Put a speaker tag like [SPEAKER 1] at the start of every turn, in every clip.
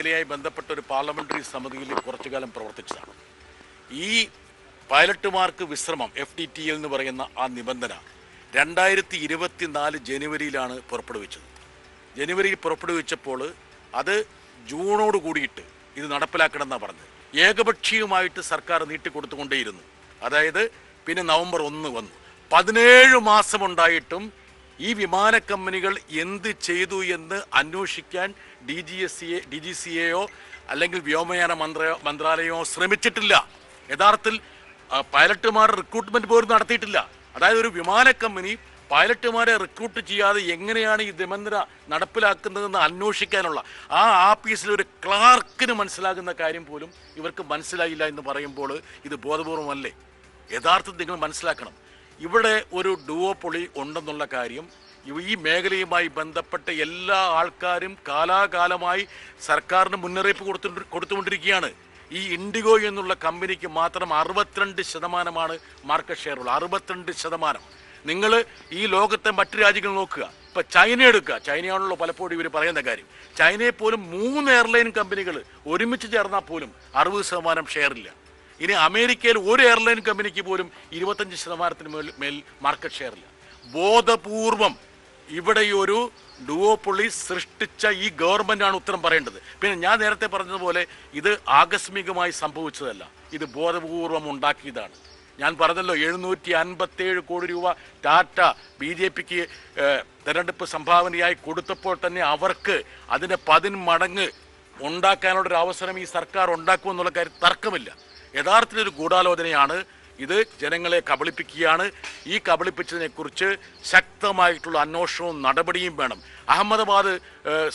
[SPEAKER 1] മേഖലയായി ബന്ധപ്പെട്ട ഒരു പാർലമെന്ററി സമിതിയിൽ കുറച്ചു കാലം പ്രവർത്തിച്ചതാണ്. ഈ പൈലറ്റുമാർക്ക് വിശ്രമം എഫ് ഡി ടി എൽ എന്ന് പറയുന്ന ആ നിബന്ധന രണ്ടായിരത്തി ഇരുപത്തിനാല് ജനുവരിയിലാണ് പുറപ്പെടുവിച്ചത്. ജനുവരിയിൽ പുറപ്പെടുവിച്ചപ്പോൾ അത് ജൂണോട് കൂടിയിട്ട് ഇത് നടപ്പിലാക്കണമെന്നാണ് പറഞ്ഞത്. ഏകപക്ഷീയമായിട്ട് സർക്കാർ നീട്ടിക്കൊടുത്തുകൊണ്ടേയിരുന്നു. അതായത് പിന്നെ നവംബർ ഒന്ന് വന്നു. പതിനേഴ് മാസമുണ്ടായിട്ടും ഈ വിമാന കമ്പനികൾ എന്ത് ചെയ്തു എന്ന് അന്വേഷിക്കാൻ D G S C D G C എയോ അല്ലെങ്കിൽ വ്യോമയാന മന്ത്ര മന്ത്രാലയമോ ശ്രമിച്ചിട്ടില്ല. യഥാർത്ഥത്തിൽ പൈലറ്റുമാർ റിക്രൂട്ട്മെന്റ് പോലും നടത്തിയിട്ടില്ല. അതായത് ഒരു വിമാന കമ്പനി പൈലറ്റുമാരെ റിക്രൂട്ട് ചെയ്യാതെ എങ്ങനെയാണ് ഈ നിബന്ധന നടപ്പിലാക്കുന്നതെന്ന് അന്വേഷിക്കാനുള്ള ആ ആഫീസിൽ ഒരു ക്ലാർക്കിന് മനസ്സിലാകുന്ന കാര്യം പോലും ഇവർക്ക് മനസ്സിലായില്ല എന്ന് പറയുമ്പോൾ ഇത് ബോധപൂർവമല്ലേ? യഥാർത്ഥത്തിൽ നിങ്ങൾ മനസ്സിലാക്കണം. ഇവിടെ ഒരു ഡുവോപ്പൊളി ഉണ്ടെന്നുള്ള കാര്യം ഈ മേഖലയുമായി ബന്ധപ്പെട്ട എല്ലാ ആൾക്കാരും കാലാകാലമായി സർക്കാരിന് മുന്നറിയിപ്പ് കൊടുത്തു കൊടുത്തുകൊണ്ടിരിക്കുകയാണ്. ഈ ഇൻഡിഗോ എന്നുള്ള കമ്പനിക്ക് മാത്രം അറുപത്തിരണ്ട് ശതമാനമാണ് മാർക്കറ്റ് ഷെയർ ഉള്ളത്. അറുപത്തിരണ്ട് ശതമാനം. നിങ്ങൾ ഈ ലോകത്തെ മറ്റു രാജ്യങ്ങൾ നോക്കുക. ഇപ്പം ചൈന എടുക്കുക. ചൈനയാണല്ലോ പലപ്പോഴും ഇവർ പറയുന്ന കാര്യം. ചൈനയെ പോലും മൂന്ന് എയർലൈൻ കമ്പനികൾ ഒരുമിച്ച് ചേർന്നാൽ പോലും അറുപത് ശതമാനം ഷെയർ ഇല്ല. ഇനി അമേരിക്കയിൽ ഒരു എയർലൈൻ കമ്പനിക്ക് പോലും ഇരുപത്തഞ്ച് ശതമാനത്തിന് മേൽ മാർക്കറ്റ് ഷെയർ ഇല്ല. ബോധപൂർവം ഇവിടെ ഒരു സൃഷ്ടിച്ച ഈ ഗവൺമെന്റാണ് ഉത്തരം പറയേണ്ടത്. പിന്നെ ഞാൻ നേരത്തെ പറഞ്ഞതുപോലെ ഇത് ആകസ്മികമായി സംഭവിച്ചതല്ല. ഇത് ബോധപൂർവം ഉണ്ടാക്കിയതാണ്. ഞാൻ പറഞ്ഞല്ലോ എഴുന്നൂറ്റി അൻപത്തേഴ് കോടി രൂപ ടാറ്റ ബി ജെ പിക്ക് തെരഞ്ഞെടുപ്പ് സംഭാവനയായി കൊടുത്തപ്പോൾ തന്നെ അവർക്ക് അതിന്റെ പതിന് മടങ്ങ് ഒരു അവസരം ഈ സർക്കാർ ഉണ്ടാക്കുമെന്നുള്ള കാര്യം തർക്കമില്ല. യഥാർത്ഥത്തിൽ ഒരു ഗൂഢാലോചനയാണ് ഇത്. ജനങ്ങളെ കബളിപ്പിക്കുകയാണ്. ഈ കബളിപ്പിച്ചതിനെക്കുറിച്ച് ശക്തമായിട്ടുള്ള അന്വേഷണവും നടപടിയും വേണം. അഹമ്മദാബാദ്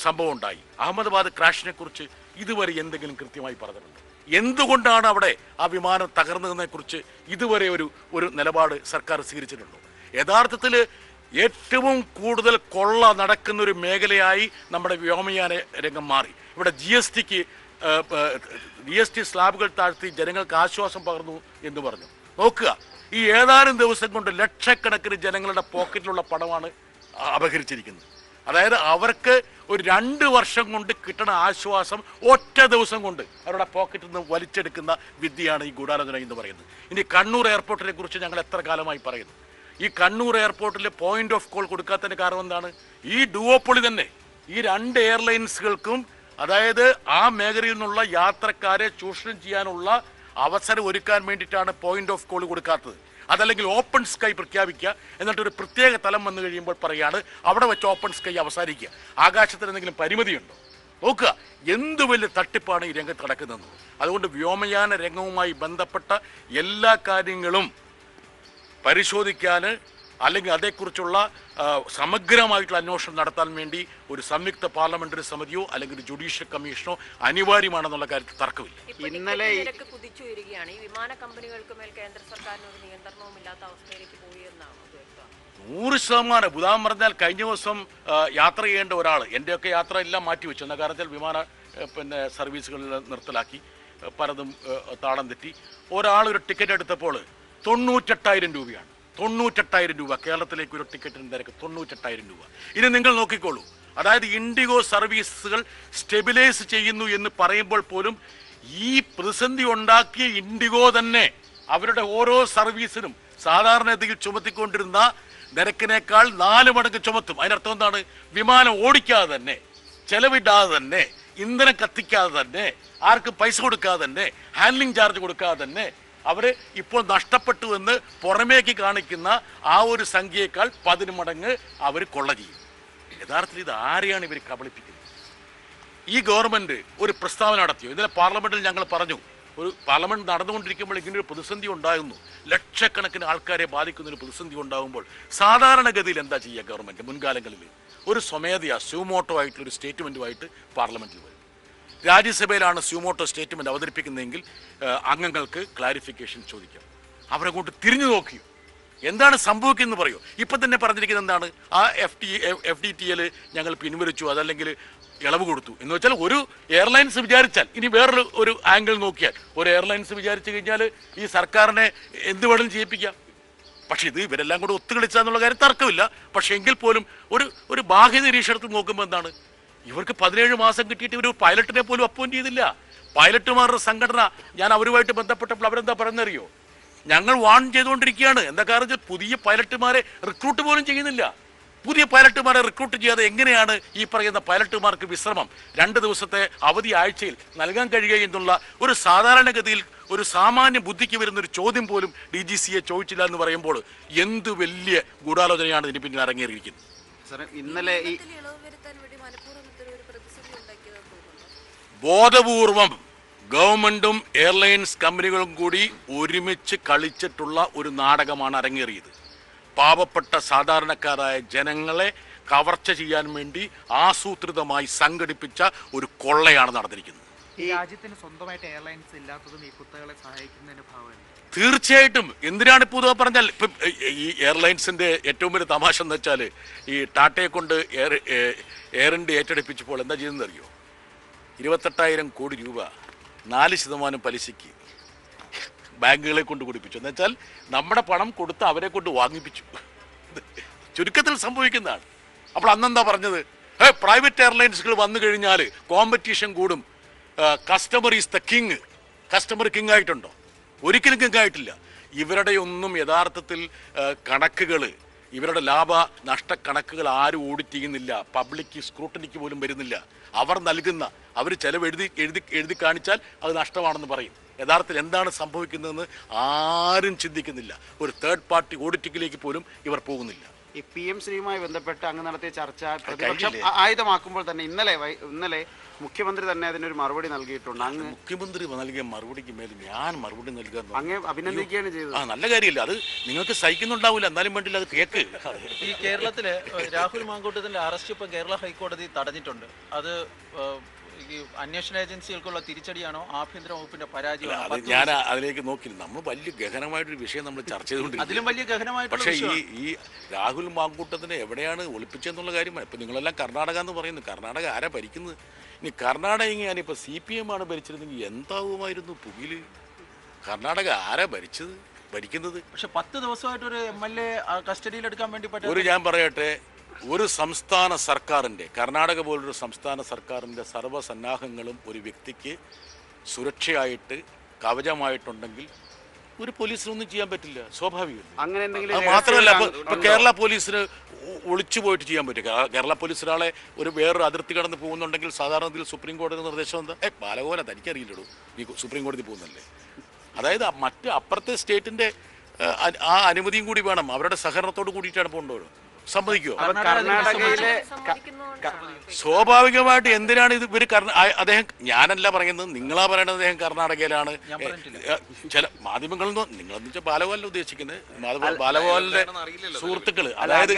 [SPEAKER 1] സംഭവം ഉണ്ടായി അഹമ്മദാബാദ് ക്രാഷിനെ കുറിച്ച് ഇതുവരെ എന്തെങ്കിലും കൃത്യമായി പറഞ്ഞിട്ടുണ്ട്? എന്തുകൊണ്ടാണ് അവിടെ ആ വിമാനം തകർന്നതിനെ കുറിച്ച് ഇതുവരെ ഒരു ഒരു നിലപാട് സർക്കാർ സ്വീകരിച്ചിട്ടുള്ളൂ യഥാർത്ഥത്തിൽ ഏറ്റവും കൂടുതൽ കൊള്ള നടക്കുന്ന ഒരു മേഖലയായി നമ്മുടെ വ്യോമയാന രംഗം മാറി. ഇവിടെ ജി എസ് ടിക്ക് ജി എസ് ടി സ്ലാബുകൾ താഴ്ത്തി ജനങ്ങൾക്ക് ആശ്വാസം പകർന്നു എന്ന് പറഞ്ഞു. നോക്കുക ഈ ഏതാനും ദിവസം കൊണ്ട് ലക്ഷക്കണക്കിന് ജനങ്ങളുടെ പോക്കറ്റിലുള്ള പണമാണ് അപഹരിച്ചിരിക്കുന്നത്. അതായത് അവർക്ക് ഒരു രണ്ട് വർഷം കൊണ്ട് കിട്ടണ ആശ്വാസം ഒറ്റ ദിവസം കൊണ്ട് അവരുടെ പോക്കറ്റിൽ നിന്ന് വലിച്ചെടുക്കുന്ന വിദ്യയാണ് ഈ ഗൂഢാലോചന എന്ന് പറയുന്നത്. ഇനി കണ്ണൂർ എയർപോർട്ടിനെ കുറിച്ച് ഞങ്ങൾ എത്ര കാലമായി പറയുന്നു? ഈ കണ്ണൂർ എയർപോർട്ടിൽ പോയിന്റ് ഓഫ് കോൾ കൊടുക്കാത്തതിന്റെ കാരണം എന്താണ്? ഈ ഡുവോപ്പൊളി തന്നെ ഈ രണ്ട് എയർലൈൻസുകൾക്കും അതായത് ആ മേഖലയിൽ നിന്നുള്ള യാത്രക്കാരെ ചൂഷണം ചെയ്യാനുള്ള അവസരം ഒരുക്കാൻ വേണ്ടിയിട്ടാണ് പോയിന്റ് ഓഫ് കോൾ കൊടുക്കാത്തത്. അതല്ലെങ്കിൽ ഓപ്പൺ സ്കൈ പ്രഖ്യാപിക്കുക. എന്നിട്ട് ഒരു പ്രത്യേക തലം വന്നു കഴിയുമ്പോൾ പറയാണ് അവിടെ വെച്ച് ഓപ്പൺ സ്കൈ അവസാനിക്കുക. ആകാശത്തിന് എന്തെങ്കിലും പരിമിതിയുണ്ടോ? നോക്കുക എന്ത് വലിയ തട്ടിപ്പാണ് ഈ രംഗത്ത് നടക്കുന്നത്? അതുകൊണ്ട് വ്യോമയാന രംഗവുമായി ബന്ധപ്പെട്ട എല്ലാ കാര്യങ്ങളും പരിശോധിക്കാൻ അല്ലെങ്കിൽ അതേക്കുറിച്ചുള്ള സമഗ്രമായിട്ടുള്ള അന്വേഷണം നടത്താൻ വേണ്ടി ഒരു സംയുക്ത പാർലമെന്ററി സമിതിയോ അല്ലെങ്കിൽ ഒരു ജുഡീഷ്യൽ കമ്മീഷനോ അനിവാര്യമാണെന്നുള്ള കാര്യത്തിൽ തർക്കമില്ല.
[SPEAKER 2] ഇന്നലെ
[SPEAKER 3] ടിക്കറ്റ്
[SPEAKER 2] ഈ-
[SPEAKER 3] ഈ വിമാന കമ്പനികൾക്ക് മേൽ കേന്ദ്ര സർക്കാരിന് ഒരു നിയന്ത്രണവും ഇല്ലാത്ത അവസ്ഥയിലേക്ക് പോയി എന്നാണ്
[SPEAKER 1] നൂറ് ശതമാനം. ഉദാഹരണം പറഞ്ഞാൽ കഴിഞ്ഞ ദിവസം യാത്ര ചെയ്യേണ്ട ഒരാൾ എന്റെയൊക്കെ യാത്ര എല്ലാം മാറ്റിവെച്ചു എന്ന കാരണത്തിൽ വിമാന പിന്നെ സർവീസുകളിൽ നിർത്തലാക്കി. പലതും താളം തെറ്റി. ഒരാൾ ഒരു ടിക്കറ്റ് എടുത്തപ്പോൾ തൊണ്ണൂറ്റെട്ടായിരം രൂപയാണ്. തൊണ്ണൂറ്റെട്ടായിരം രൂപ. കേരളത്തിലേക്ക് ഒരു ടിക്കറ്റിന് നിരക്ക് തൊണ്ണൂറ്റെട്ടായിരം രൂപ. ഇനി നിങ്ങൾ നോക്കിക്കോളൂ. അതായത് ഇൻഡിഗോ സർവീസുകൾ സ്റ്റെബിലൈസ് ചെയ്യുന്നു എന്ന് പറയുമ്പോൾ പോലും ഈ പ്രതിസന്ധി ഉണ്ടാക്കിയ ഇൻഡിഗോ തന്നെ അവരുടെ ഓരോ സർവീസിനും സാധാരണഗതിയിൽ ചുമത്തിക്കൊണ്ടിരുന്ന നിരക്കിനേക്കാൾ നാല് മടങ്ങ് ചുമത്തും. അതിനർത്ഥം എന്താണ്? വിമാനം ഓടിക്കാതെ തന്നെ ചെലവിടാതെ തന്നെ ഇന്ധനം കത്തിക്കാതെ തന്നെ ആർക്കും പൈസ കൊടുക്കാതെ തന്നെ ഹാൻഡ്ലിംഗ് ചാർജ് കൊടുക്കാതെ തന്നെ അവർ ഇപ്പോൾ നഷ്ടപ്പെട്ടു എന്ന് പുറമേക്ക് കാണിക്കുന്ന ആ ഒരു സംഖ്യയേക്കാൾ പതിന് മടങ്ങ് അവർ കൊള്ള ചെയ്യും. യഥാർത്ഥത്തിൽ ഇത് ആരെയാണ് ഇവർ കബളിപ്പിക്കുന്നത്? ഈ ഗവൺമെന്റ് ഒരു പ്രസ്താവന നടത്തിയോ? ഇന്നലെ പാർലമെന്റിൽ ഞങ്ങൾ പറഞ്ഞു ഒരു പാർലമെന്റ് നടന്നുകൊണ്ടിരിക്കുമ്പോൾ ഇങ്ങനെ ഒരു പ്രതിസന്ധി ഉണ്ടാകുന്നു. ലക്ഷക്കണക്കിന് ആൾക്കാരെ ബാധിക്കുന്ന ഒരു പ്രതിസന്ധി ഉണ്ടാകുമ്പോൾ സാധാരണഗതിയിൽ എന്താ ചെയ്യുക ഗവൺമെന്റ് മുൻകാലങ്ങളിൽ? ഒരു സ്വമേധയാ സ്യൂമോട്ടോ ആയിട്ടുള്ള ഒരു സ്റ്റേറ്റ്മെന്റുമായിട്ട് പാർലമെന്റിൽ വരും. രാജ്യസഭയിലാണ് സ്യൂമോട്ടോ സ്റ്റേറ്റ്മെന്റ് അവതരിപ്പിക്കുന്നതെങ്കിൽ അംഗങ്ങൾക്ക് ക്ലാരിഫിക്കേഷൻ ചോദിക്കാം. അവരെ കൊണ്ട് തിരിഞ്ഞു നോക്കിയോ? എന്താണ് സംഭവിക്കുന്നത് പറയൂ? ഇപ്പം തന്നെ പറഞ്ഞിരിക്കുന്നത് എന്താണ്? ആ F T F D T L ഞങ്ങൾ പിൻവലിച്ചു അതല്ലെങ്കിൽ ഇളവ് കൊടുത്തു. എന്ന് വെച്ചാൽ ഒരു എയർലൈൻസ് വിചാരിച്ചാൽ ഇനി വേറൊരു ഒരു ആംഗിൾ നോക്കിയാൽ ഒരു എയർലൈൻസ് വിചാരിച്ചു കഴിഞ്ഞാൽ ഈ സർക്കാരിനെ എന്ത് വേണമെങ്കിലും ചെയ്യിപ്പിക്കാം. പക്ഷേ ഇത് ഇവരെല്ലാം കൂടെ ഒത്തുകളിച്ചാന്നുള്ള കാര്യം തർക്കമില്ല. പക്ഷേ എങ്കിൽ പോലും ഒരു ഒരു ബാഹ്യ നിരീക്ഷണത്തിൽ നോക്കുമ്പോൾ എന്താണ്? ഇവർക്ക് പതിനേഴ് മാസം കിട്ടിയിട്ട് ഇവർ പൈലറ്റിനെ പോലും അപ്പോയിന്റ് ചെയ്തില്ല. പൈലറ്റുമാരുടെ സംഘടന ഞാൻ അവരുമായിട്ട് ബന്ധപ്പെട്ടപ്പോൾ അവരെന്താ പറയുന്നറിയോ? ഞങ്ങൾ വാൺ ചെയ്തുകൊണ്ടിരിക്കുകയാണ്. എന്താ കാരണം വെച്ചാൽ പുതിയ പൈലറ്റുമാരെ റിക്രൂട്ട് പോലും ചെയ്യുന്നില്ല. പുതിയ പൈലറ്റുമാരെ റിക്രൂട്ട് ചെയ്യാതെ എങ്ങനെയാണ് ഈ പറയുന്ന പൈലറ്റുമാർക്ക് വിശ്രമം? രണ്ട് ദിവസത്തെ അവധി ആഴ്ചയിൽ നൽകാൻ കഴിയുക എന്നുള്ള ഒരു സാധാരണഗതിയിൽ ഒരു സാമാന്യ ബുദ്ധിക്ക് വരുന്ന ഒരു ചോദ്യം പോലും ഡി ജി സിയെ ചോദിച്ചില്ല എന്ന് പറയുമ്പോൾ എന്ത് വലിയ ഗൂഢാലോചനയാണ് ഇതിന് പിന്നിൽ അരങ്ങേറിയിരിക്കുന്നത്?
[SPEAKER 2] സാറേ ഇന്നലെ ഈ
[SPEAKER 4] ഇതിൽ ഇളവ് വരുത്താൻ വേണ്ടി മനഃപൂർവം ഇത്തരം ഒരു പ്രതിസന്ധി ഉണ്ടാക്കിയതെന്ന് തോന്നുന്നു
[SPEAKER 1] ബോധപൂർവം ഗവൺമെന്റും എയർലൈൻസ് കമ്പനികളും കൂടി ഒരുമിച്ച് കളിച്ചിട്ടുള്ള ഒരു നാടകമാണ് അരങ്ങേറിയത്. പാവപ്പെട്ട സാധാരണക്കാരായ ജനങ്ങളെ കവർച്ച ചെയ്യാൻ വേണ്ടി ആസൂത്രിതമായി സംഘടിപ്പിച്ച ഒരു കൊള്ളയാണ് നടന്നിരിക്കുന്നത്.
[SPEAKER 5] രാജ്യത്തിന് സ്വന്തമായിട്ട് എയർലൈൻസ് ഇല്ലാത്തതും ഈ കുത്തകളെ സഹായിക്കുന്നതിന്റെ ഭാഗമല്ല
[SPEAKER 1] തീർച്ചയായിട്ടും. എന്തിനാണ് ഇപ്പോൾ ഇതൊക്കെ പറഞ്ഞാൽ ഇപ്പം ഈ എയർലൈൻസിന്റെ ഏറ്റവും വലിയ തമാശ എന്ന് വെച്ചാൽ ഈ ടാറ്റയെ കൊണ്ട് എയർ എയർ ഇന്ത്യ ഏറ്റെടുപ്പിച്ചപ്പോൾ എന്താ ചെയ്തെന്ന് അറിയോ? ഇരുപത്തെട്ടായിരം കോടി രൂപ നാല് ശതമാനം പലിശയ്ക്ക് ബാങ്കുകളെ കൊണ്ട് കുടിപ്പിച്ചു. എന്ന് വെച്ചാൽ നമ്മുടെ പണം കൊടുത്ത് അവരെ കൊണ്ട് വാങ്ങിപ്പിച്ചു. ചുരുക്കത്തിൽ സംഭവിക്കുന്നതാണ്. അപ്പോൾ അന്നെന്താ പറഞ്ഞത്? ഏ പ്രൈവറ്റ് എയർലൈൻസുകൾ വന്നു കഴിഞ്ഞാൽ കോമ്പറ്റീഷൻ കൂടും. Customer is the king customer king ആയിട്ടുണ്ടോ? ഒരിക്കലും കിങ് ആയിട്ടില്ല. ഇവരുടെ ഒന്നും യഥാർത്ഥത്തിൽ കണക്കുകൾ ഇവരുടെ ലാഭ നഷ്ട കണക്കുകൾ ആരും ഓഡിറ്റ് ചെയ്യുന്നില്ല. പബ്ലിക് സ്ക്രൂട്ടനിക്ക് പോലും വരുന്നില്ല. അവർ നൽകുന്ന അവർ ചെലവ് എഴുതി എഴുതി എഴുതി കാണിച്ചാൽ അത് നഷ്ടമാണെന്ന് പറയും. യഥാർത്ഥത്തിൽ എന്താണ് സംഭവിക്കുന്നതെന്ന് ആരും ചിന്തിക്കുന്നില്ല. ഒരു തേർഡ് പാർട്ടി ഓഡിറ്റിങ്ങിലേക്ക് പോലും ഇവർ പോകുന്നില്ല.
[SPEAKER 2] ഈ പി എം ശ്രീയുമായി ബന്ധപ്പെട്ട് അങ്ങ് നടത്തിയ ചർച്ച പ്രതിപക്ഷം ആയുധമാക്കുമ്പോൾ തന്നെ ഇന്നലെ ഇന്നലെ മുഖ്യമന്ത്രി തന്നെ അതിനൊരു മറുപടി നൽകിയിട്ടുണ്ട്. അങ്ങ്
[SPEAKER 1] മുഖ്യമന്ത്രി നൽകിയ മറുപടിക്ക് മേൽ ഞാൻ മറുപടി നൽകാൻ നോക്കി.
[SPEAKER 2] അങ്ങ് അഭിനന്ദിക്കുകയാണ് ചെയ്തത്.
[SPEAKER 1] ആ നല്ല കാര്യമില്ല? അത് നിങ്ങൾക്ക് സഹിക്കുന്നുണ്ടാവില്ല എന്നാലും വേണ്ടില്ല അത് കേക്ക്.
[SPEAKER 6] ഈ കേരളത്തിലെ രാഹുൽ മാങ്കൂട്ടത്തിന്റെ അറസ്റ്റ് ഇപ്പം കേരള ഹൈക്കോടതി തടഞ്ഞിട്ടുണ്ട്. അത് ഈ അന്വേഷണ ഏജൻസികൾക്കുള്ള തിരിച്ചടിയാണോ? ആഭ്യന്തര വകുപ്പിന്റെ പരാജയമാണോ
[SPEAKER 1] അത് ഞാൻ അതിലേക്ക് നോക്കില്ല. നമ്മൾ വലിയ ഗഹനമായിട്ടൊരു വിഷയം നമ്മൾ ചർച്ച ചെയ്തുകൊണ്ടിരിക്കും
[SPEAKER 6] അതിലും വലിയ ഗഹനമായിട്ടുള്ള
[SPEAKER 1] പക്ഷേ ഈ ഈ രാഹുൽ മാങ്കൂട്ടത്തിനെ എവിടെയാണ് ഒളിപ്പിച്ചെന്നുള്ള കാര്യമാണ്. ഇപ്പം നിങ്ങളെല്ലാം കർണാടക എന്ന് പറയുന്നു. കർണാടക ആരാ ഭരിക്കുന്നത്? ഇനി കർണാടക ഞാനിപ്പോൾ സി പി എം ആണ് ഭരിച്ചിരുന്നെങ്കിൽ എന്താവുമായിരുന്നു പുകിൽ? കർണാടക ആരാ ഭരിച്ചത്? ഭരിക്കുന്നത്?
[SPEAKER 6] പക്ഷെ പത്ത് ദിവസമായിട്ട് ഒരു എം എൽ എ കസ്റ്റഡിയിൽ എടുക്കാൻ വേണ്ടി
[SPEAKER 1] ഒരു ഞാൻ പറയട്ടെ. ഒരു സംസ്ഥാന സർക്കാരിന്റെ കർണാടക പോലൊരു സംസ്ഥാന സർക്കാരിന്റെ സർവസന്നാഹങ്ങളും ഒരു വ്യക്തിക്ക് സുരക്ഷയായിട്ട് കവചമായിട്ടുണ്ടെങ്കിൽ ഒരു പോലീസിനൊന്നും ചെയ്യാൻ പറ്റില്ല. സ്വാഭാവികം
[SPEAKER 2] അങ്ങനെ എന്തെങ്കിലും
[SPEAKER 1] മാത്രമല്ല ഇപ്പൊ കേരള പോലീസിന് ഒളിച്ചു പോയിട്ട് ചെയ്യാൻ പറ്റും. കേരള പോലീസ് ഒരാളെ ഒരു വേറൊരു അതിർത്തി കടന്ന് പോകുന്നുണ്ടെങ്കിൽ സാധാരണത്തിൽ സുപ്രീം കോടതി നിർദ്ദേശം എന്താ? ഏ ബാലഗോല തനിക്കറിയില്ലടൂ നീ സുപ്രീം കോടതി പോകുന്നല്ലേ അതായത് മറ്റ് അപ്പുറത്തെ സ്റ്റേറ്റിന്റെ ആ അനുമതിയും കൂടി വേണം. അവരുടെ സഹകരണത്തോട് കൂടിയിട്ടാണ് പോകേണ്ടത്. സമ്മതിക്കുമോ
[SPEAKER 2] കർണാടകയിലെ
[SPEAKER 1] സ്വാഭാവികമായിട്ട് എന്തിനാണ് ഇത് ഇവർ അദ്ദേഹം ഞാനല്ല പറയുന്നത് നിങ്ങളാ പറയുന്നത് അദ്ദേഹം കർണാടകയിലാണ്. ചില മാധ്യമങ്ങളിൽ നിന്ന് നിങ്ങളെന്ന് വെച്ചാൽ ബാലഗോപാലിനെ ഉദ്ദേശിക്കുന്നത്? ബാലഗോപാലിന്റെ
[SPEAKER 2] സുഹൃത്തുക്കൾ.
[SPEAKER 1] അതായത്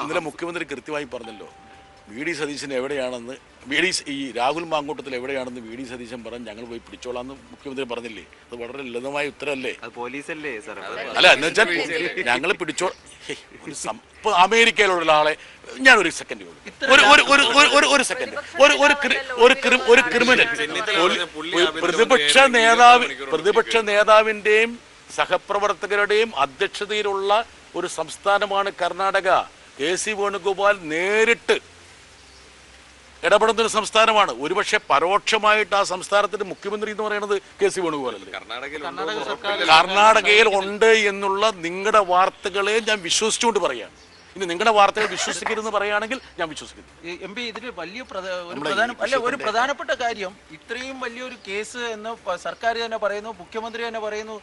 [SPEAKER 1] ഇന്നലെ മുഖ്യമന്ത്രി കൃത്യമായി പറഞ്ഞല്ലോ. വി ഡി സതീശൻ എവിടെയാണെന്ന് വി ഡി ഈ രാഹുൽ മാങ്കൂട്ടത്തിൽ എവിടെയാണെന്ന് വി ഡി സതീശൻ പറഞ്ഞ് ഞങ്ങൾ പോയി പിടിച്ചോളാം മുഖ്യമന്ത്രി പറഞ്ഞില്ലേ? അത് വളരെ ലളിതമായ ഉത്തരമല്ലേ?
[SPEAKER 2] അത് പോലീസല്ലേ സാർ
[SPEAKER 1] അല്ല എന്ന് വെച്ചാൽ ഞങ്ങൾ പിടിച്ചോ ഒരു ഇപ്പൊ അമേരിക്കയിലുള്ള ഒരാളെ ഞാൻ ഒരു സെക്കൻഡ് ഒരു ഒരു ഒരു ഒരു സെക്കൻഡ്. ഒരു ഒരു ഒരു ക്രി- ഒരു ക്രിമിനൽ. പ്രതിപക്ഷ നേതാവ് പ്രതിപക്ഷ നേതാവിന്റെയും സഹപ്രവർത്തകരുടെയും അധ്യക്ഷതയിലുള്ള ഒരു സംസ്ഥാനമാണ് കർണാടക. കെ സി വേണുഗോപാൽ നേരിട്ട് ഇടപെടുന്ന ഒരു സംസ്ഥാനമാണ്. ഒരുപക്ഷെ പരോക്ഷമായിട്ട് ആ സംസ്ഥാനത്തിന്റെ മുഖ്യമന്ത്രി എന്ന് പറയുന്നത് കെ സി വേണുഗോപാലല്ലേ
[SPEAKER 6] കർണാടക
[SPEAKER 1] കർണാടകയിൽ ഉണ്ട് എന്നുള്ള നിങ്ങളുടെ വാർത്തകളെ ഞാൻ വിശ്വസിച്ചുകൊണ്ട് പറയാം ഇനി നിങ്ങളുടെ വാർത്തകൾ വിശ്വസിക്കരുതെന്ന് പറയുകയാണെങ്കിൽ ഞാൻ വിശ്വസിക്കുന്നു.
[SPEAKER 6] എം പി ഇതിൽ വലിയ ഒരു പ്രധാന അല്ല ഒരു പ്രധാനപ്പെട്ട കാര്യം ഇത്രയും വലിയൊരു കേസ് എന്ന് സർക്കാർ തന്നെ പറയുന്നു മുഖ്യമന്ത്രി തന്നെ പറയുന്നു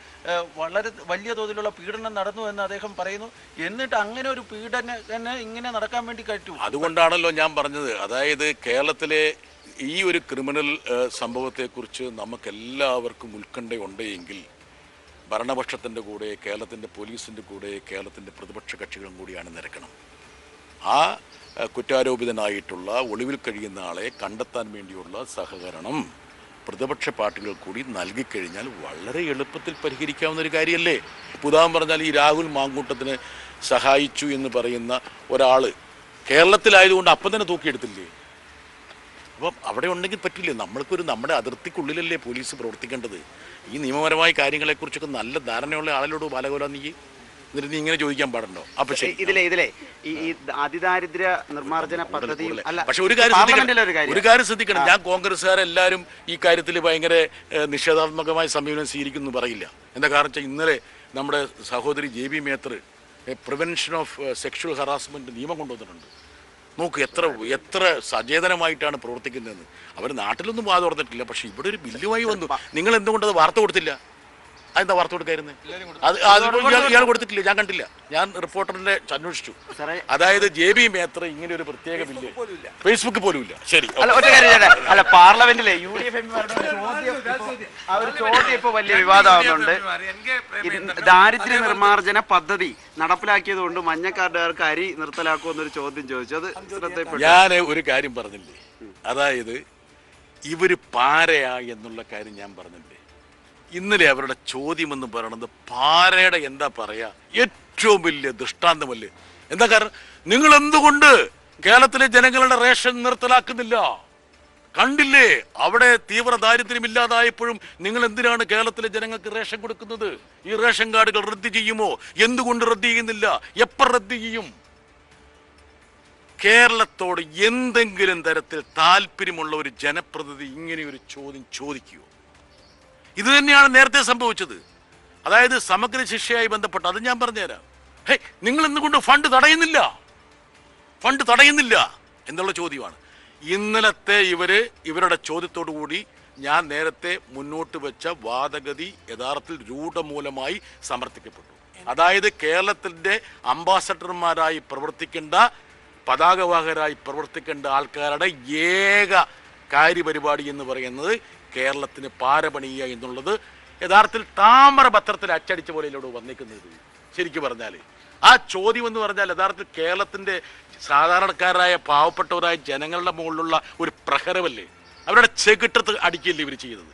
[SPEAKER 6] വളരെ വലിയ തോതിലുള്ള പീഡനം നടന്നു എന്ന് അദ്ദേഹം പറയുന്നു. എന്നിട്ട് അങ്ങനെ ഒരു പീഡനം തന്നെ ഇങ്ങനെ നടക്കാൻ വേണ്ടി കഴിച്ചു.
[SPEAKER 1] അതുകൊണ്ടാണല്ലോ ഞാൻ പറഞ്ഞത്. അതായത് കേരളത്തിലെ ഈ ഒരു ക്രിമിനൽ സംഭവത്തെക്കുറിച്ച് നമുക്കെല്ലാവർക്കും ഉത്കണ്ഠയുണ്ട് എങ്കിൽ ഭരണപക്ഷത്തിന്റെ കൂടെ കേരളത്തിന്റെ പോലീസിന്റെ കൂടെ കേരളത്തിന്റെ പ്രതിപക്ഷ കക്ഷികളും കൂടിയാണ് നിരക്കണം. ആ കുറ്റാരോപിതനായിട്ടുള്ള ഒളിവിൽ കഴിയുന്ന ആളെ കണ്ടെത്താൻ വേണ്ടിയുള്ള സഹകരണം പ്രതിപക്ഷ പാർട്ടികൾ കൂടി നൽകിക്കഴിഞ്ഞാൽ വളരെ എളുപ്പത്തിൽ പരിഹരിക്കാവുന്ന ഒരു കാര്യമല്ലേ? ഉദാഹരണം പറഞ്ഞാൽ ഈ രാഹുൽ മാങ്കൂട്ടത്തിന് സഹായിച്ചു എന്ന് പറയുന്ന ഒരാൾ കേരളത്തിലായതുകൊണ്ട് അപ്പം തന്നെ തൂക്കിയെടുത്തില്ലേ? അപ്പം അവിടെ ഉണ്ടെങ്കിൽ പറ്റില്ല? നമ്മൾക്കൊരു നമ്മുടെ അതിർത്തിക്കുള്ളിലല്ലേ പോലീസ് പ്രവർത്തിക്കേണ്ടത്. ഈ നിയമപരമായ കാര്യങ്ങളെക്കുറിച്ചൊക്കെ നല്ല ധാരണയുള്ള ആളിലോട് ബാലകോല നീ? എന്നിട്ട് നീ ഇങ്ങനെ ചോദിക്കാൻ പാടുണ്ടോ? അപ്പൊ
[SPEAKER 2] ഇതിലെ ഇതിലെ. ഈ അതിദാരിദ്ര്യ നിർമ്മാർജന പദ്ധതി
[SPEAKER 1] പക്ഷെ ഒരു കാര്യം
[SPEAKER 2] ഒരു കാര്യം.
[SPEAKER 1] ശ്രദ്ധിക്കണം. ഞാൻ കോൺഗ്രസ്സുകാരെല്ലാവരും ഈ കാര്യത്തിൽ ഭയങ്കര നിഷേധാത്മകമായ സമീപനം സ്വീകരിക്കുന്നു പറയില്ല. എന്താ കാരണം വെച്ചാൽ ഇന്നലെ നമ്മുടെ സഹോദരി Jebi Mather prevention of sexual harassment നിയമം കൊണ്ടുവന്നിട്ടുണ്ട്. നോക്ക് എത്ര എത്ര സചേതനമായിട്ടാണ് പ്രവർത്തിക്കുന്നതെന്ന്. അവർ നാട്ടിലൊന്നും തുറന്നിട്ടില്ല പക്ഷെ ഇവിടെ ഒരു ബില്ലുമായി വന്നു. നിങ്ങൾ എന്തുകൊണ്ടത് വാർത്ത കൊടുത്തില്ല? അതെന്താ വാർത്ത കൊടുക്കായിരുന്നു? അത് ഇയാൾ ഇയാൾ കൊടുത്തിട്ടില്ല. ഞാൻ കണ്ടില്ല. ഞാൻ റിപ്പോർട്ടറിന്റെ അന്വേഷിച്ചു. അതായത് ജെ ബി മേത്ര ഇങ്ങനെ ഒരു പ്രത്യേക ബില്ല്. ഫേസ്ബുക്ക് പോലും ഇല്ല ശരി
[SPEAKER 2] അല്ല ഒറ്റ കാര്യം ചേട്ടാ. അല്ല പാർലമെന്റിലെ യു ഡി എഫ് ആ ഒരു ചോദ്യം ഇപ്പൊ വലിയ വിവാദമാകുന്നുണ്ട് ദാരിദ്ര്യ നിർമ്മാർജന പദ്ധതി നടപ്പിലാക്കിയത് കൊണ്ട് മഞ്ഞക്കാർഡുകാർക്ക് അരി നിർത്തലാക്കുമെന്നൊരു ചോദ്യം ചോദിച്ചു. അത്
[SPEAKER 1] ഞാൻ ഒരു കാര്യം പറഞ്ഞില്ലേ? അതായത് ഇവർ പാരയാ എന്നുള്ള കാര്യം ഞാൻ പറഞ്ഞില്ലേ ഇന്നലെ അവരുടെ ചോദ്യം എന്ന് പറയുന്നത് പാരയുടെ എന്താ പറയാ? ഏറ്റവും വലിയ ദൃഷ്ടാന്തമല്ലേ? എന്താ കാരണം? നിങ്ങൾ എന്തുകൊണ്ട് കേരളത്തിലെ ജനങ്ങളുടെ റേഷൻ നിർത്തലാക്കുന്നില്ല? കണ്ടില്ലേ? അവിടെ തീവ്ര ദാരിദ്ര്യം ഇല്ലാതായപ്പോഴും നിങ്ങൾ എന്തിനാണ് കേരളത്തിലെ ജനങ്ങൾക്ക് റേഷൻ കൊടുക്കുന്നത്? ഈ റേഷൻ കാർഡുകൾ റദ്ദ് ചെയ്യുമോ? എന്തുകൊണ്ട് റദ്ദ് ചെയ്യുന്നില്ല? എപ്പോൾ റദ്ദ് ചെയ്യും? കേരളത്തോട് എന്തെങ്കിലും തരത്തിൽ താല്പര്യമുള്ള ഒരു ജനപ്രതിനിധി ഇങ്ങനെ ഒരു ചോദ്യം ചോദിക്കുമോ ഇത് തന്നെയാണ് നേരത്തെ സംഭവിച്ചത്. അതായത് സമഗ്ര ശിക്ഷയായി ബന്ധപ്പെട്ട് അത് ഞാൻ പറഞ്ഞുതരാം. ഹേ നിങ്ങൾ എന്തുകൊണ്ട് ഫണ്ട് തടയുന്നില്ല. ഫണ്ട് തടയുന്നില്ല എന്നുള്ള ചോദ്യമാണ്. ഇന്നലത്തെ ഇവർ ഇവരുടെ ചോദ്യത്തോടു കൂടി ഞാൻ നേരത്തെ മുന്നോട്ട് വെച്ച വാദഗതി യഥാർത്ഥത്തിൽ രൂഢമൂലമായി സമർത്ഥിക്കപ്പെട്ടു. അതായത് കേരളത്തിന്റെ അംബാസഡർമാരായി പ്രവർത്തിക്കേണ്ട പതാകവാഹകരായി പ്രവർത്തിക്കേണ്ട ആൾക്കാരുടെ ഏക കാര്യപരിപാടി എന്ന് പറയുന്നത് കേരളത്തിന് പാരപണിയുക എന്നുള്ളത് യഥാർത്ഥത്തിൽ താമരപത്രത്തിൽ അച്ചടിച്ച പോലെ ഇവിടെ വന്നിരിക്കുന്നത് ശരിക്കും പറഞ്ഞാൽ ആ ചോദ്യം എന്ന് പറഞ്ഞാൽ യഥാർത്ഥത്തിൽ കേരളത്തിന്റെ സാധാരണക്കാരായ പാവപ്പെട്ടവരായ ജനങ്ങളുടെ മുകളിലുള്ള ഒരു പ്രഹരമല്ലേ? അവരുടെ ചെകിട്ടത്ത് അടിക്കല്ലേ ഇവർ ചെയ്യുന്നത്.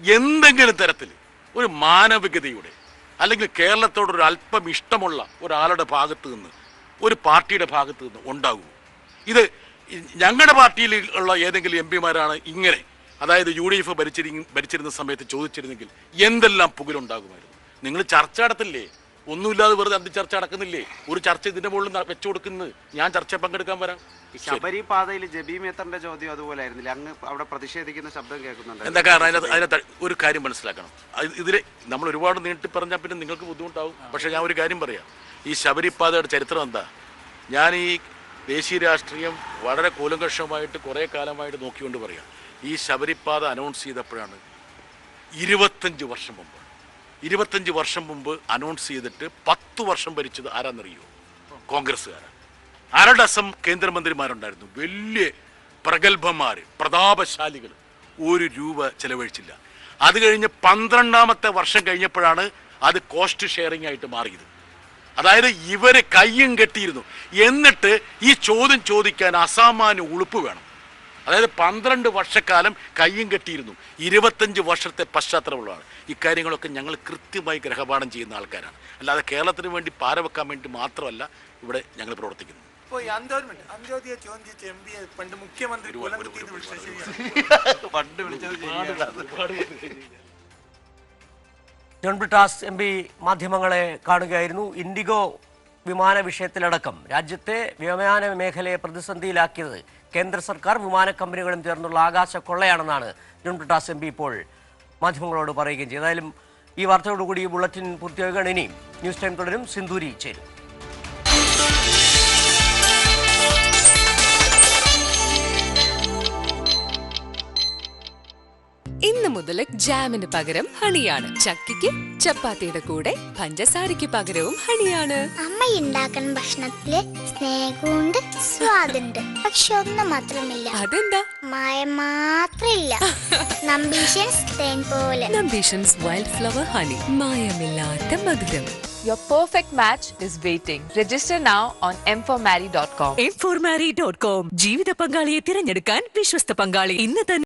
[SPEAKER 1] എന്തെങ്കിലും തരത്തിൽ ഒരു മാനവികതയുടെ അല്ലെങ്കിൽ കേരളത്തോട് ഒരു അല്പം ഇഷ്ടമുള്ള ഒരാളുടെ ഭാഗത്ത് നിന്ന് ഒരു പാർട്ടിയുടെ ഭാഗത്ത് നിന്ന് ഉണ്ടാകുമോ ഇത് ഞങ്ങളുടെ പാർട്ടിയിൽ ഉള്ള ഏതെങ്കിലും എം പിമാരാണ് ഇങ്ങനെ അതായത് യു ഡി എഫ് ഭരിച്ചിരി ഭരിച്ചിരുന്ന സമയത്ത് ചോദിച്ചിരുന്നെങ്കിൽ എന്തെല്ലാം പുകലുണ്ടാകുമായിരുന്നു? നിങ്ങൾ ചർച്ച നടത്തില്ലേ? ഒന്നുമില്ലാതെ വെറുതെ അന്തി ചർച്ച നടക്കുന്നില്ലേ? ഒരു ചർച്ച ഇതിന്റെ മുകളിൽ വെച്ചു കൊടുക്കുന്നത് ഞാൻ ചർച്ച പങ്കെടുക്കാൻ വരാം.
[SPEAKER 2] ശബരി പാതയിൽ ജബി മേത്തറിന്റെ ചോദ്യം അതുപോലെ ആയിരുന്നില്ല അങ്ങ് അവിടെ പ്രതിഷേധിക്കുന്ന ശബ്ദം കേൾക്കുന്നുണ്ട്
[SPEAKER 1] എന്താ കാരണം? അതിനകത്ത് അതിനകത്ത് ഒരു കാര്യം മനസ്സിലാക്കണം. ഇതിൽ നമ്മൾ ഒരുപാട് നീട്ടി പറഞ്ഞാൽ പിന്നെ നിങ്ങൾക്ക് ബുദ്ധിമുട്ടാവും. പക്ഷെ ഞാൻ ഒരു കാര്യം പറയാം. ഈ ശബരിപാതയുടെ ചരിത്രം എന്താ? ഞാൻ ഈ ദേശീയ രാഷ്ട്രീയം വളരെ കൂലങ്കഷമായിട്ട് കുറേ കാലമായിട്ട് നോക്കിക്കൊണ്ട് പറയാം. ഈ ശബരിപ്പാത അനൗൺസ് ചെയ്തപ്പോഴാണ് ഇരുപത്തഞ്ച് വർഷം മുമ്പ്. ഇരുപത്തഞ്ച് വർഷം മുമ്പ് അനൗൺസ് ചെയ്തിട്ട് പത്ത് വർഷം ഭരിച്ചത് ആരാന്നറിയോ? കോൺഗ്രസ്സുകാരാണ് അരഡസം കേന്ദ്രമന്ത്രിമാരുണ്ടായിരുന്നു. വലിയ പ്രഗത്ഭന്മാർ പ്രതാപശാലികൾ ഒരു രൂപ ചെലവഴിച്ചില്ല. അത് കഴിഞ്ഞ് പന്ത്രണ്ടാമത്തെ വർഷം കഴിഞ്ഞപ്പോഴാണ് അത് കോസ്റ്റ് ഷെയറിംഗ് ആയിട്ട് മാറിയത്. അതായത് ഇവർ കയ്യും കെട്ടിയിരുന്നു. എന്നിട്ട് ഈ ചോദ്യം ചോദിക്കാൻ അസാമാന്യ ഉളുപ്പ് വേണം. അതായത് പന്ത്രണ്ട് വർഷക്കാലം കയ്യും കെട്ടിയിരുന്നു. ഇരുപത്തഞ്ച് വർഷത്തെ പശ്ചാത്തലമുള്ളതാണ്. ഇക്കാര്യങ്ങളൊക്കെ ഞങ്ങൾ കൃത്യമായി ഗ്രഹപാഠം ചെയ്യുന്ന ആൾക്കാരാണ്. അല്ലാതെ കേരളത്തിന് വേണ്ടി പാരവെക്കാൻ വേണ്ടി മാത്രമല്ല ഇവിടെ ഞങ്ങൾ പ്രവർത്തിക്കുന്നത്.
[SPEAKER 7] പണ്ട് മുഖ്യമന്ത്രി
[SPEAKER 2] പണ്ട് വിളിച്ചത്.
[SPEAKER 8] ജോൺ ബ്രിട്ടാസ് എം പി മാധ്യമങ്ങളെ കാണുകയായിരുന്നു. ഇൻഡിഗോ വിമാന വിഷയത്തിലടക്കം രാജ്യത്തെ വ്യോമയാന മേഖലയെ പ്രതിസന്ധിയിലാക്കിയത് കേന്ദ്ര സർക്കാർ വിമാന കമ്പനികളും ചേർന്നുള്ള ആകാശ കൊള്ളയാണെന്നാണ് ജുൻ പ്രകാശ് എം പി ഇപ്പോൾ മാധ്യമങ്ങളോട് പറയുകയും ചെയ്തു. ഈ വാർത്തയോടുകൂടി ബുള്ളറ്റിൻ പൂർത്തിയാകുകയാണ് ഇനി ന്യൂസ് ടൈം തുടരും. സിന്ധൂരി ചേരും.
[SPEAKER 9] ഇന്ന് മുതൽ ജാമിന് പകരം ഹണിയാണ്. ചക്കിക്ക് ചപ്പാത്തിയുടെ കൂടെ പഞ്ചസാരയ്ക്ക് പകരവും ഹണിയാണ്.
[SPEAKER 10] അമ്മ ഉണ്ടാക്കുന്ന ഭക്ഷണത്തിൽ സ്നേഹമുണ്ട് സ്വാദുണ്ട്. പക്ഷെ ഒന്ന് മാത്രമില്ല.
[SPEAKER 9] അതെന്താ?
[SPEAKER 10] മായ മാത്രമില്ല. നമ്പീഷൻസ് തേൻ പോലെ.
[SPEAKER 9] Nambisan's wild flower honey. മായമില്ലാത്ത മധുരം.
[SPEAKER 11] Your perfect match is waiting. Register now on m4marry.com.
[SPEAKER 9] M four marry dot com ജീവിത പങ്കാളിയെ തിരഞ്ഞെടുക്കാൻ വിശ്വസ്ത പങ്കാളി. ഇന്ന് തന്നെ